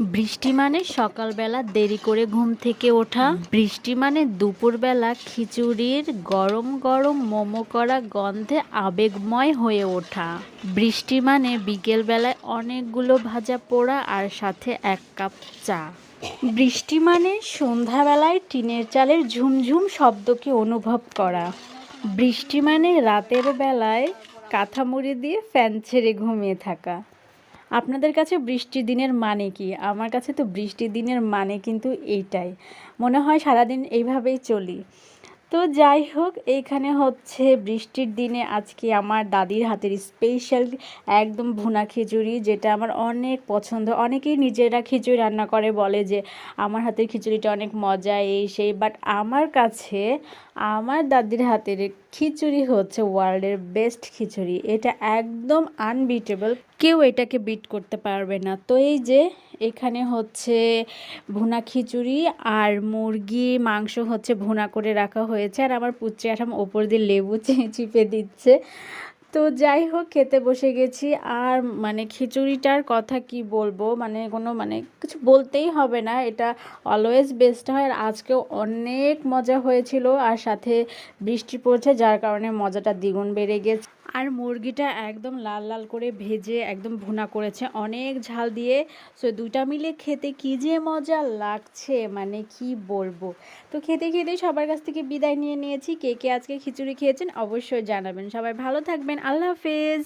বৃষ্টি মানে সকালবেলা দেরি করে ঘুম থেকে ওঠা। বৃষ্টি মানে দুপুরবেলা খিচুড়ির গরম গরম মোমো করা গন্ধে আবেগময় হয়ে ওঠা। বৃষ্টি মানে বিকেলবেলায় অনেকগুলো ভাজা পোড়া আর সাথে এক কাপ চা। বৃষ্টি মানে সন্ধ্যাবেলায় টিনের চালের ঝুমঝুম শব্দকে অনুভব করা। বৃষ্টি মানে রাতের বেলায় কাঁথা মুড়ি দিয়ে ফ্যান ছেড়ে ঘুমিয়ে থাকা। আপনাদের কাছে বৃষ্টির দিনের মানে কি? আমার কাছে তো বৃষ্টির দিনের মানে কিন্তু এইটাই। মনে হয় সারাদিন এইভাবেই চলি। তো যাই হোক এইখানে হচ্ছে বৃষ্টির দিনে আজকে আমার দাদির হাতের স্পেশাল একদম ভুনা খিচুড়ি, যেটা আমার অনেক পছন্দ। অনেকেই নিজেরা খিচুড়ি রান্না করে, বলে যে আমার হাতের খিচুড়িটা অনেক মজা এই সেই। বাট আমার কাছে, আমার দাদির হাতের খিচুড়ি হচ্ছে ওয়ার্ল্ডের বেস্ট খিচুড়ি। এটা একদম আনবিটেবল কেউ এটাকে বিট করতে পারবে না। তো এই যে এখানে হচ্ছে ভুনা খিচুড়ি আর মুরগি, মাংস হচ্ছে ভুনা করে রাখা হয়েছে। আর আমার পুচি আঠাম ওপর দিয়ে লেবু চিপে দিচ্ছে। তো যাই হোক, খেতে বসে গেছি। আর মানে খিচুড়িটার কথা কি বলব? মানে কোনো মানে কিছু বলতেই হবে না। এটা অলওয়েজ বেস্ট হয়। আর আজকেও অনেক মজা হয়েছিল। আর সাথে বৃষ্টি পড়ছে, যার কারণে মজাটা দ্বিগুণ বেড়ে গেছে। আর মুরগিটা একদম লাল লাল করে ভেজে একদম ভুনা করেছে। অনেক ঝাল দিয়ে। সো দুটা মিলে খেতে কি যে মজা লাগছে মানে কি বলব? তো খেতে খেতে সবার কাছ থেকে বিদায় নিয়ে নিয়েছি। কে কে আজকে খিচুড়ি খেয়েছেন অবশ্যই জানাবেন। সবাই ভালো থাকবেন। আল্লাহ হাফেজ।